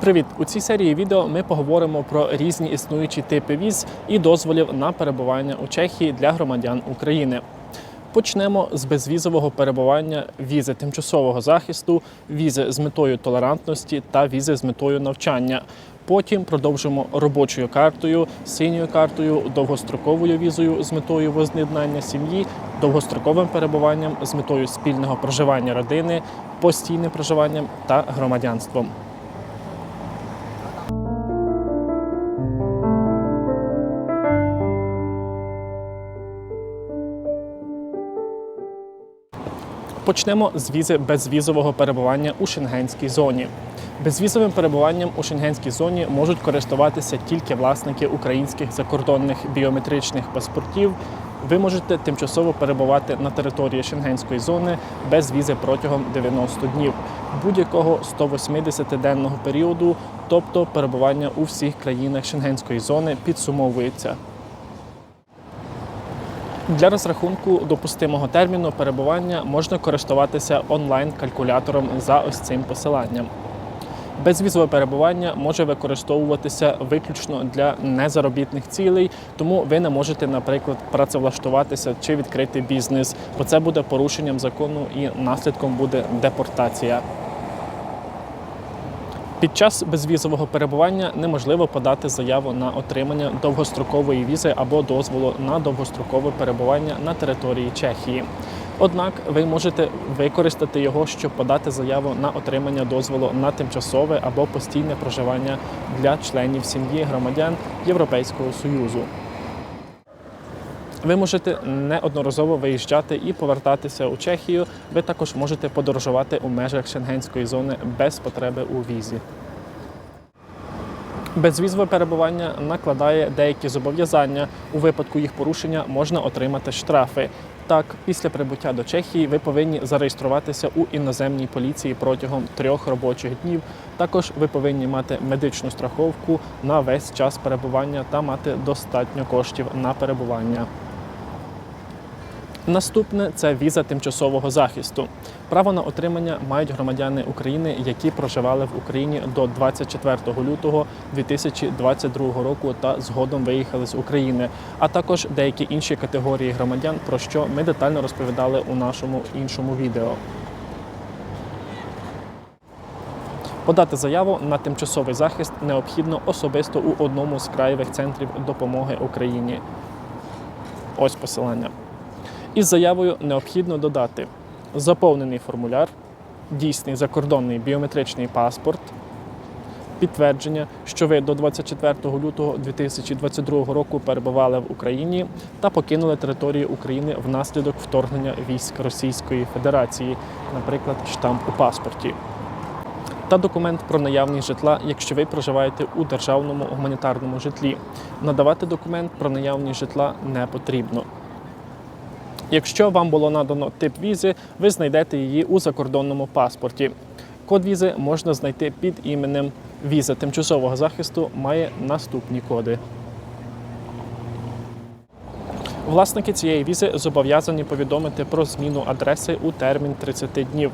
Привіт! У цій серії відео ми поговоримо про різні існуючі типи віз і дозволів на перебування у Чехії для громадян України. Почнемо з безвізового перебування візи тимчасового захисту, візи з метою толерантності та візи з метою навчання. Потім продовжимо робочою картою, синьою картою, довгостроковою візою з метою воз'єднання сім'ї, довгостроковим перебуванням з метою спільного проживання родини, постійним проживанням та громадянством. Почнемо з візи безвізового перебування у шенгенській зоні. Безвізовим перебуванням у шенгенській зоні можуть користуватися тільки власники українських закордонних біометричних паспортів. Ви можете тимчасово перебувати на території шенгенської зони без візи протягом 90 днів будь-якого 180-денного періоду, тобто перебування у всіх країнах шенгенської зони підсумовується. Для розрахунку допустимого терміну перебування можна користуватися онлайн-калькулятором за ось цим посиланням. Безвізове перебування може використовуватися виключно для незаробітних цілей, тому ви не можете, наприклад, працевлаштуватися чи відкрити бізнес, бо це буде порушенням закону і наслідком буде депортація. Під час безвізового перебування неможливо подати заяву на отримання довгострокової візи або дозволу на довгострокове перебування на території Чехії. Однак ви можете використати його, щоб подати заяву на отримання дозволу на тимчасове або постійне проживання для членів сім'ї громадян Європейського Союзу. Ви можете неодноразово виїжджати і повертатися у Чехію. Ви також можете подорожувати у межах шенгенської зони без потреби у візі. Безвізове перебування накладає деякі зобов'язання. У випадку їх порушення можна отримати штрафи. Так, після прибуття до Чехії ви повинні зареєструватися у іноземній поліції протягом трьох робочих днів. Також ви повинні мати медичну страховку на весь час перебування та мати достатньо коштів на перебування. Наступне це віза тимчасового захисту. Право на отримання мають громадяни України, які проживали в Україні до 24 лютого 2022 року та згодом виїхали з України, а також деякі інші категорії громадян, про що ми детально розповідали у нашому іншому відео. Подати заяву на тимчасовий захист необхідно особисто у одному з краєвих центрів допомоги Україні. Ось посилання. Із заявою необхідно додати заповнений формуляр, дійсний закордонний біометричний паспорт, підтвердження, що ви до 24 лютого 2022 року перебували в Україні та покинули територію України внаслідок вторгнення військ Російської Федерації, наприклад, штамп у паспорті. Та документ про наявність житла, якщо ви проживаєте у державному гуманітарному житлі. Надавати документ про наявність житла не потрібно. Якщо вам було надано тип візи, ви знайдете її у закордонному паспорті. Код візи можна знайти під іменем віза тимчасового захисту має наступні коди. Власники цієї візи зобов'язані повідомити про зміну адреси у термін 30 днів,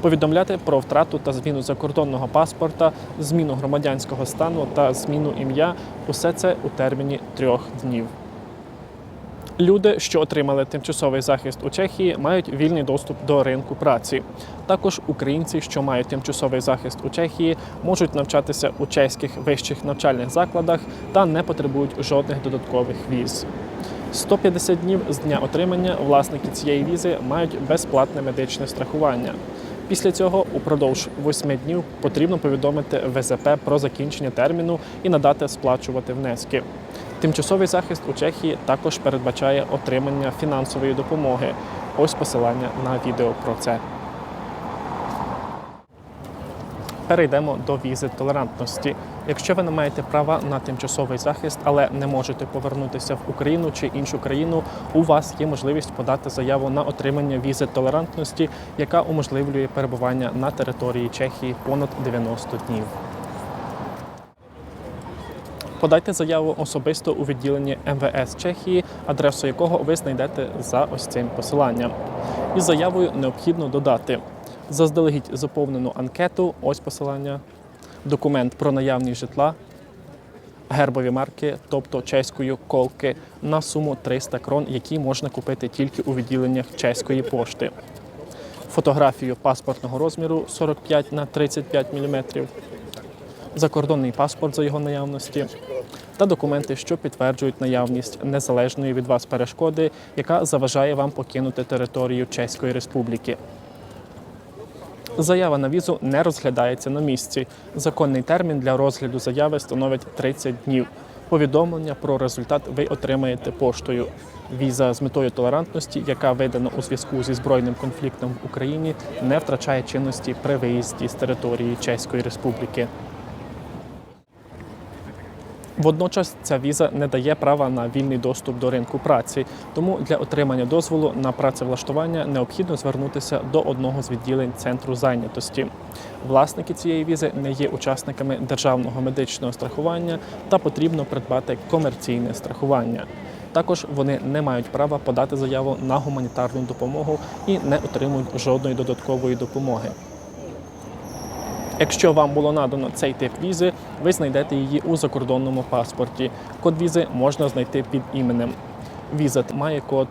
повідомляти про втрату та зміну закордонного паспорта, зміну громадянського стану та зміну ім'я усе це у терміні трьох днів. Люди, що отримали тимчасовий захист у Чехії, мають вільний доступ до ринку праці. Також українці, що мають тимчасовий захист у Чехії, можуть навчатися у чеських вищих навчальних закладах та не потребують жодних додаткових віз. 150 днів з дня отримання власники цієї візи мають безплатне медичне страхування. Після цього упродовж 8 днів потрібно повідомити ВЗП про закінчення терміну і надати сплачувати внески. Тимчасовий захист у Чехії також передбачає отримання фінансової допомоги. Ось посилання на відео про це. Перейдемо до візи толерантності. Якщо ви не маєте права на тимчасовий захист, але не можете повернутися в Україну чи іншу країну, у вас є можливість подати заяву на отримання візи толерантності, яка уможливлює перебування на території Чехії понад 90 днів. Подайте заяву особисто у відділенні МВС Чехії, адресу якого ви знайдете за ось цим посиланням. Із заявою необхідно додати заздалегідь заповнену анкету, ось посилання, документ про наявність житла, гербові марки, тобто чеською колки, на суму 300 крон, які можна купити тільки у відділеннях чеської пошти. Фотографію паспортного розміру 45 на 35 мм, закордонний паспорт за його наявності та документи, що підтверджують наявність незалежної від вас перешкоди, яка заважає вам покинути територію Чеської Республіки. Заява на візу не розглядається на місці. Законний термін для розгляду заяви становить 30 днів. Повідомлення про результат ви отримаєте поштою. Віза з метою толерантності, яка видана у зв'язку зі збройним конфліктом в Україні, не втрачає чинності при виїзді з території Чеської Республіки. Водночас ця віза не дає права на вільний доступ до ринку праці, тому для отримання дозволу на працевлаштування необхідно звернутися до одного з відділень центру зайнятості. Власники цієї візи не є учасниками державного медичного страхування та потрібно придбати комерційне страхування. Також вони не мають права подати заяву на гуманітарну допомогу і не отримують жодної додаткової допомоги. Якщо вам було надано цей тип візи, ви знайдете її у закордонному паспорті. Код візи можна знайти під іменем. Віза має код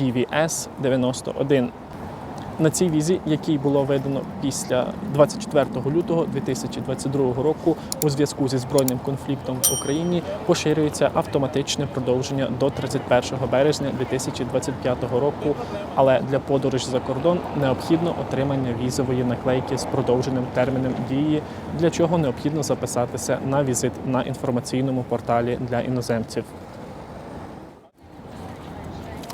DVS 91. На цій візі, якій було видано після 24 лютого 2022 року у зв'язку зі збройним конфліктом в Україні, поширюється автоматичне продовження до 31 березня 2025 року. Але для подорожі за кордон необхідно отримання візової наклейки з продовженим терміном дії, для чого необхідно записатися на візит на інформаційному порталі для іноземців.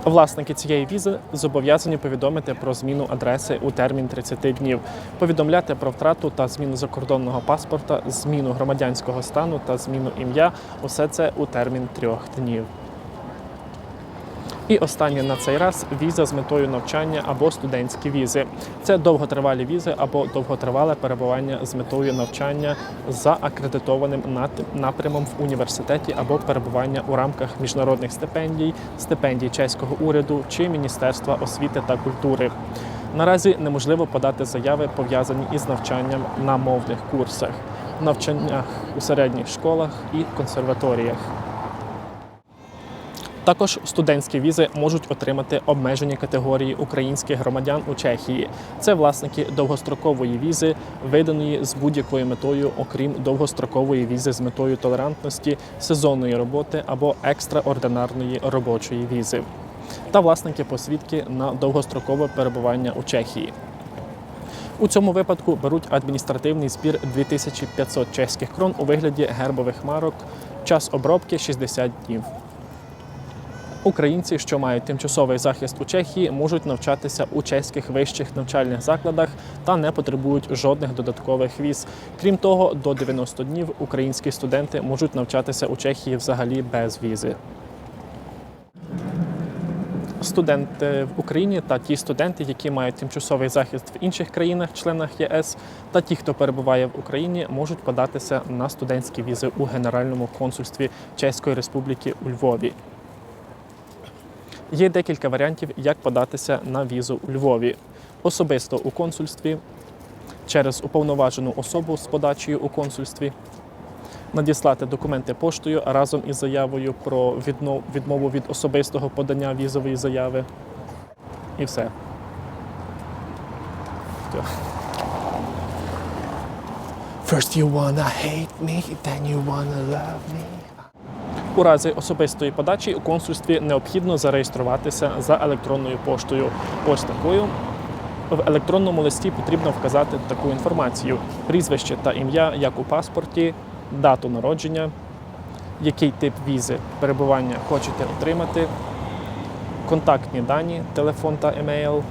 Власники цієї візи зобов'язані повідомити про зміну адреси у термін 30 днів, повідомляти про втрату та зміну закордонного паспорта, зміну громадянського стану та зміну ім'я усе це у термін трьох днів. І останнє на цей раз віза з метою навчання або студентські візи. Це довготривалі візи або довготривале перебування з метою навчання за акредитованим напрямом в університеті або перебування у рамках міжнародних стипендій, стипендій чеського уряду чи Міністерства освіти та культури. Наразі неможливо подати заяви, пов'язані із навчанням на мовних курсах, навчаннях у середніх школах і консерваторіях. Також студентські візи можуть отримати обмежені категорії українських громадян у Чехії. Це власники довгострокової візи, виданої з будь-якою метою, окрім довгострокової візи з метою толерантності, сезонної роботи або екстраординарної робочої візи, та власники посвідки на довгострокове перебування у Чехії. У цьому випадку беруть адміністративний збір 2500 чеських крон у вигляді гербових марок, час обробки 60 днів. Українці, що мають тимчасовий захист у Чехії, можуть навчатися у чеських вищих навчальних закладах та не потребують жодних додаткових віз. Крім того, до 90 днів українські студенти можуть навчатися у Чехії взагалі без візи. Студенти в Україні та ті студенти, які мають тимчасовий захист в інших країнах-членах ЄС, та ті, хто перебуває в Україні, можуть податися на студентські візи у Генеральному консульстві Чеської Республіки у Львові. Є декілька варіантів, як податися на візу у Львові. Особисто у консульстві, через уповноважену особу з подачею у консульстві, надіслати документи поштою разом із заявою про відмову від особистого подання візової заяви. І все. First you wanna hate me, then you wanna love me. У разі особистої подачі у консульстві необхідно зареєструватися за електронною поштою. Ось такою. В електронному листі потрібно вказати таку інформацію: прізвище та ім'я, як у паспорті, дату народження, який тип візи перебування хочете отримати, контактні дані, телефон та емейл.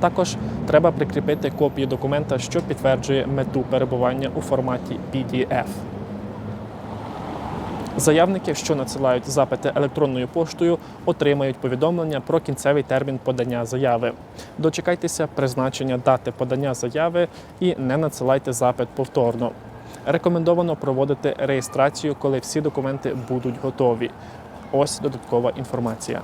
Також треба прикріпити копію документа, що підтверджує мету перебування у форматі PDF. Заявники, що надсилають запити електронною поштою, отримають повідомлення про кінцевий термін подання заяви. Дочекайтеся призначення дати подання заяви і не надсилайте запит повторно. Рекомендовано проводити реєстрацію, коли всі документи будуть готові. Ось додаткова інформація.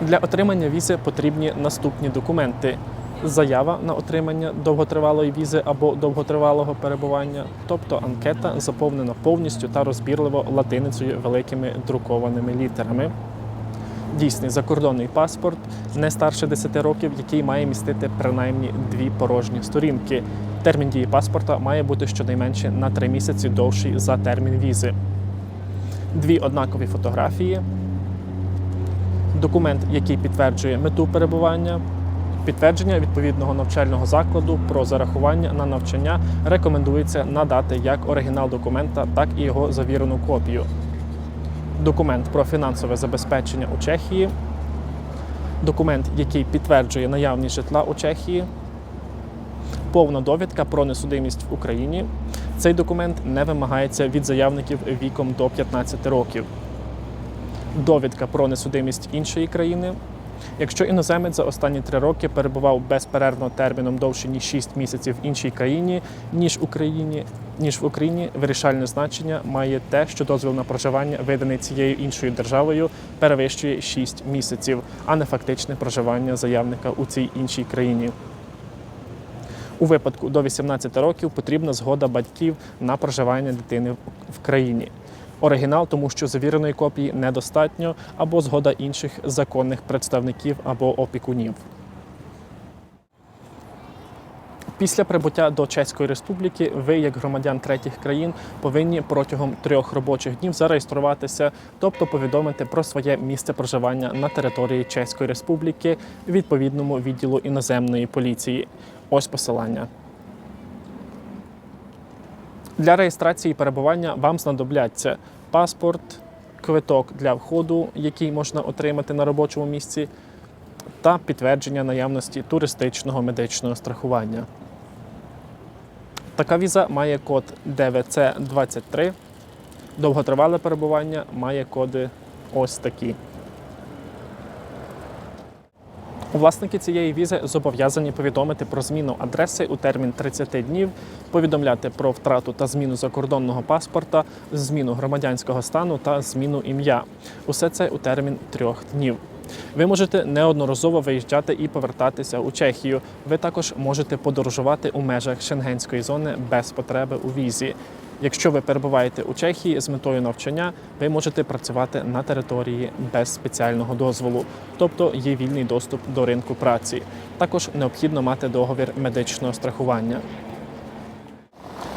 Для отримання візи потрібні наступні документи: заява на отримання довготривалої візи або довготривалого перебування, тобто анкета заповнена повністю та розбірливо латиницею великими друкованими літерами. Дійсний закордонний паспорт не старше 10 років, який має містити принаймні дві порожні сторінки. Термін дії паспорта має бути щонайменше на 3 місяці довший за термін візи. Дві однакові фотографії, документ, який підтверджує мету перебування, підтвердження відповідного навчального закладу про зарахування на навчання рекомендується надати як оригінал документа, так і його завірену копію. Документ про фінансове забезпечення у Чехії, документ, який підтверджує наявність житла у Чехії, повна довідка про несудимість в Україні. Цей документ не вимагається від заявників віком до 15 років. Довідка про несудимість іншої країни. Якщо іноземець за останні три роки перебував безперервно терміном довше ніж 6 місяців в іншій країні, ніж Україні, ніж в Україні, вирішальне значення має те, що дозвіл на проживання, виданий цією іншою державою, перевищує 6 місяців, а не фактичне проживання заявника у цій іншій країні. У випадку до 18 років потрібна згода батьків на проживання дитини в- країні. Оригінал, тому що завіреної копії недостатньо, або згода інших законних представників або опікунів. Після прибуття до Чеської Республіки ви, як громадян третіх країн, повинні протягом трьох робочих днів зареєструватися, тобто повідомити про своє місце проживання на території Чеської Республіки відповідному відділу іноземної поліції. Ось посилання. Для реєстрації перебування вам знадобляться паспорт, квиток для входу, який можна отримати на робочому місці, та підтвердження наявності туристичного медичного страхування. Така віза має код DVC23. Довготривале перебування має коди ось такі. Власники цієї візи зобов'язані повідомити про зміну адреси у термін 30 днів, повідомляти про втрату та зміну закордонного паспорта, зміну громадянського стану та зміну ім'я. Усе це у термін трьох днів. Ви можете неодноразово виїжджати і повертатися у Чехію. Ви також можете подорожувати у межах шенгенської зони без потреби у візі. Якщо ви перебуваєте у Чехії з метою навчання, ви можете працювати на території без спеціального дозволу, тобто є вільний доступ до ринку праці. Також необхідно мати договір медичного страхування.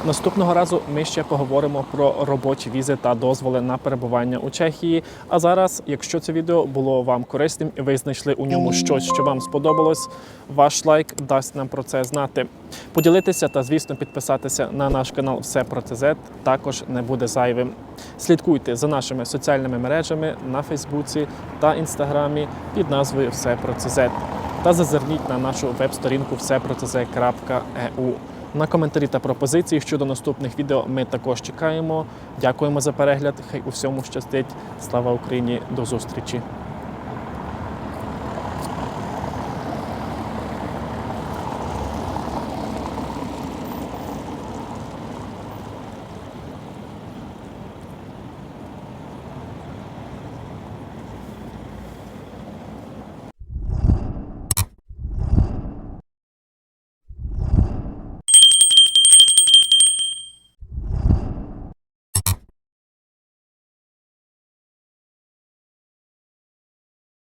Наступного разу ми ще поговоримо про робочі візи та дозволи на перебування у Чехії. А зараз, якщо це відео було вам корисним і ви знайшли у ньому щось, що вам сподобалось, ваш лайк дасть нам про це знати. Поділитися та, звісно, підписатися на наш канал Все про ТЗ також не буде зайвим. Слідкуйте за нашими соціальними мережами на Фейсбуці та Інстаграмі під назвою Все про ЦЗ та зазирніть на нашу веб-сторінку всепроцз.eu. На коментарі та пропозиції щодо наступних відео ми також чекаємо. Дякуємо за перегляд. Хай у всьому щастить. Слава Україні! До зустрічі!